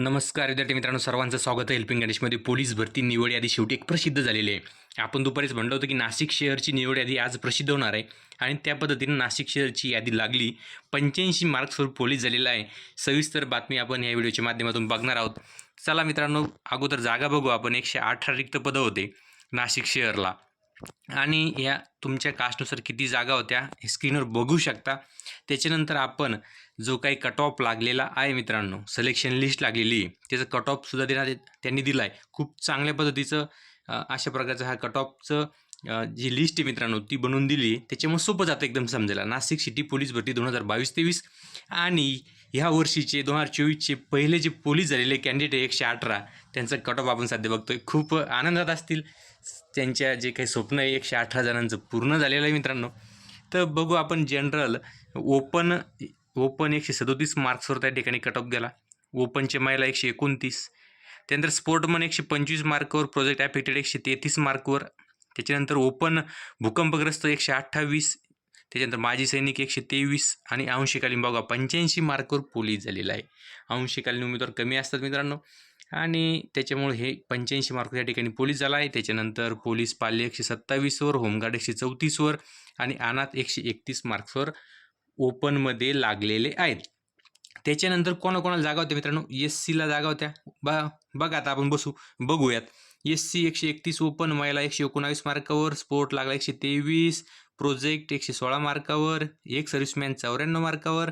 नमस्कार विद्यार्थी मित्रांनो सर्वांचं स्वागत आहे हेल्पिंग गणेशमध्ये. पोलीस भरती निवड यादी शेवटी एक प्रसिद्ध झालेली आहे. आपण दुपारीच म्हणलं होतं की नाशिक शहरची निवड यादी आज प्रसिद्ध होणार आहे आणि त्या पद्धतीनं नाशिक शहरची यादी लागली. पंच्याऐंशी मार्क्सवर पोलीस झालेला आहे. सविस्तर बातमी आपण या व्हिडिओच्या माध्यमातून बघणार आहोत. चला मित्रांनो अगोदर जागा बघू आपण. एकशे अठरा रिक्त पदं होते नाशिक शहरला. आणि या तुमच्या कास्टनुसार किती जागा होत्या हे स्क्रीनवर बघू शकता. त्याच्यानंतर आपण जो काही कट ऑफ लागलेला आहे मित्रांनो सिलेक्शन लिस्ट लागलेली आहे त्याचं कट ऑफसुद्धा देण्यात त्यांनी दिलं आहे खूप चांगल्या पद्धतीचं अशा प्रकारचं हा कट ऑफचं जी लिस्ट आहे मित्रांनो ती बनवून दिली. त्याच्यामुळे सोपं जातं एकदम समजायला. नाशिक सिटी पोलीस भरती दोन हजार बावीस तेवीस आणि ह्या वर्षीचे दोन हजार चोवीसचे पहिले जे पोलीस झालेले कॅन्डिडेट एकशे अठरा त्यांचं कट ऑफ आपण सध्या बघतोय. खूप आनंदात असतील. त्यांच्या जे काही स्वप्न आहे एकशे अठरा जणांचं पूर्ण झालेलं आहे मित्रांनो. तर बघू आपण जनरल ओपन ओपन एकशे सदोतीस मार्क्सवर त्या ठिकाणी कट ऑफ गेला. ओपनचे महिला एकशे एकोणतीस. त्यानंतर स्पोर्टमन एकशे पंचवीस मार्कवर प्रोजेक्ट ॲफेक्टेड एकशे तेहतीस मार्कवर. त्याच्यानंतर ओपन भूकंपग्रस्त एकशे अठ्ठावीस. त्याच्यानंतर माजी सैनिक एकशे तेवीस आणि अंशकालीन बघा पंच्याऐंशी मार्कवर पोलीस झालेला आहे. अंशकालीन उमेदवार कमी असतात मित्रांनो. आणि त्याच्यामुळे हे पंच्याऐंशी मार्क या ठिकाणी पोलीस झाला आहे. त्याच्यानंतर पोलीस पाल्य एकशे सत्तावीसवर होमगार्ड एकशे चौतीसवर आणि अनाथ एकशे एकतीस मार्क्सवर ओपनमध्ये लागलेले आहेत. त्याच्यानंतर कोणाकोणाला जागा होत्या मित्रांनो? एस सीला जागा होत्या. बा बघा आता आपण बसू बघूयात. एस सी एकशे एकतीस ओपन महिला एकशे एकोणावीस मार्कावर स्पोर्ट लागला एकशे तेवीस प्रोजेक्ट एकशे सोळा मार्कावर एक सर्व्हिसमॅन चौऱ्याण्णव मार्कावर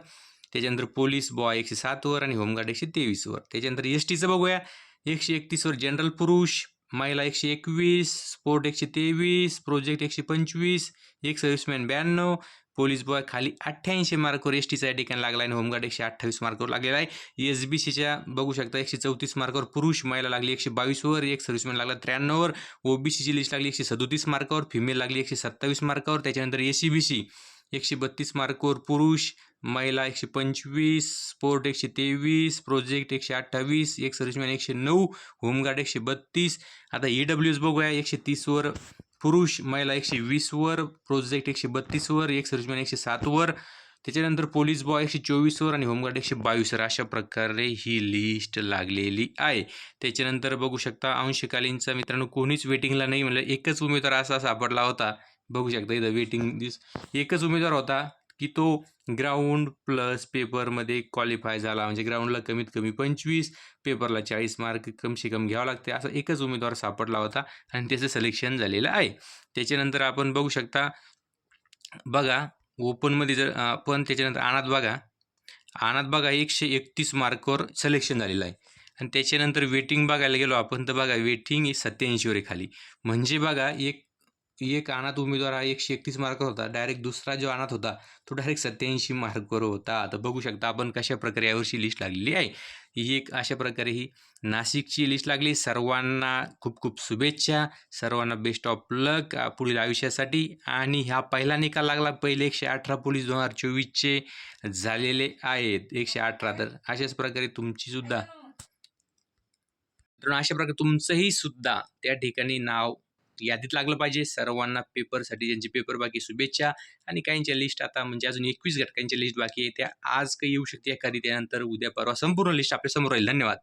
त्याच्यानंतर पोलीस बॉय एकशे सातवर आणि होमगार्ड एकशे तेवीसवर. त्याच्यानंतर एस टीचं बघूया. एकशे एकतीसवर जनरल पुरुष महिला एकशे एकवीस स्पोर्ट एकशे तेवीस प्रोजेक्ट एकशे पंचवीस एक सर्व्हिसमॅन ब्याण्णव पोलीस बॉय खाली अठ्ठ्याऐंशी मार्कवर एस टीचा या ठिकाणी लागला आहे आणि होमगार्ड एकशे अठ्ठावीस मार्कवर लागलेला आहे. एस बी सीच्या बघू शकता एकशे चौतीस मार्कावर पुरुष महिला लागली एकशे बावीसवर एक सर्व्हिसमॅन लागला त्र्याण्णववर ओ बी सीची लिस्ट लागली एकशे सदोतीस मार्कावर फिमेल लागली एकशे सत्तावीस मार्कावर त्याच्यानंतर ए सी बी सी एकशे बत्तीस मार्कवर पुरुष महिला एकशे पंचवीस स्पोर्ट एकशे तेवीस प्रोजेक्ट एकशे अठ्ठावीस एक सर्विसमॅन एकशे नऊ होमगार्ड एकशे बत्तीस. आता ई डब्ल्यू एस बघूया एकशे तीसवर पुरुष महिला एकशे वीसवर प्रोजेक्ट एकशे बत्तीसवर एक सर्विसमॅन एकशे सातवर. त्याच्यानंतर पोलीस बॉय एकशे चोवीसवर आणि होमगार्ड एकशे बावीसवर. अशा प्रकारे ही लिस्ट लागलेली आहे. त्याच्यानंतर बघू शकता अंशकालीनचा मित्रांनो कोणीच वेटिंगला नाही म्हणलं एकच उमेदवार असा सापडला होता. बघू शकता इथं वेटिंग दिस एकच उमेदवार होता की तो ग्राउंड प्लस पेपरमध्ये क्वालिफाय झाला. म्हणजे ग्राउंडला कमीत कमी पंचवीस पेपरला चाळीस मार्क कमसे कम घ्यावं लागते. असा एकच उमेदवार सापडला होता आणि त्याचं सिलेक्शन झालेलं आहे. त्याच्यानंतर आपण बघू शकता बघा ओपनमध्ये जर पण त्याच्यानंतर अनाथ बघा. अनाथ बघा एकशे एकतीस मार्कवर सिलेक्शन झालेलं आहे. आणि त्याच्यानंतर वेटिंग बघायला गेलो आपण तर बघा वेटिंग ही सत्याऐंशीवर खाली. म्हणजे बघा एक एक अनाथ उमेदवार हा एकशे एकतीस मार्कवर होता. डायरेक्ट दुसरा जो अनाथ होता तो डायरेक्ट सत्याऐंशी मार्कवर होता. आता बघू शकता आपण कशा प्रकारे यावर्षी लिस्ट लागलेली आहे. ही एक अशा प्रकारे ही नाशिकची लिस्ट लागली. सर्वांना खूप खूप शुभेच्छा. सर्वांना बेस्ट ऑफ लक पुढील आयुष्यासाठी. आणि ह्या पहिला निकाल लागला. पहिले एकशे अठरा पोलीस दोन हजार चोवीसचे झालेले आहेत. एकशे अठरा तर अशाच प्रकारे तुमची सुद्धा. अशा प्रकारे तुमचंही सुद्धा त्या ठिकाणी नाव यादीत लागलं पाहिजे. सर्वांना पेपरसाठी ज्यांचे पेपर बाकी शुभेच्छा. आणि काहींच्या लिस्ट आता म्हणजे अजून एकवीस घटकांच्या लिस्ट बाकी आहे. त्या आज काही येऊ शकते एखादी त्यानंतर उद्या परवा संपूर्ण लिस्ट आपल्यासमोर राहील. धन्यवाद.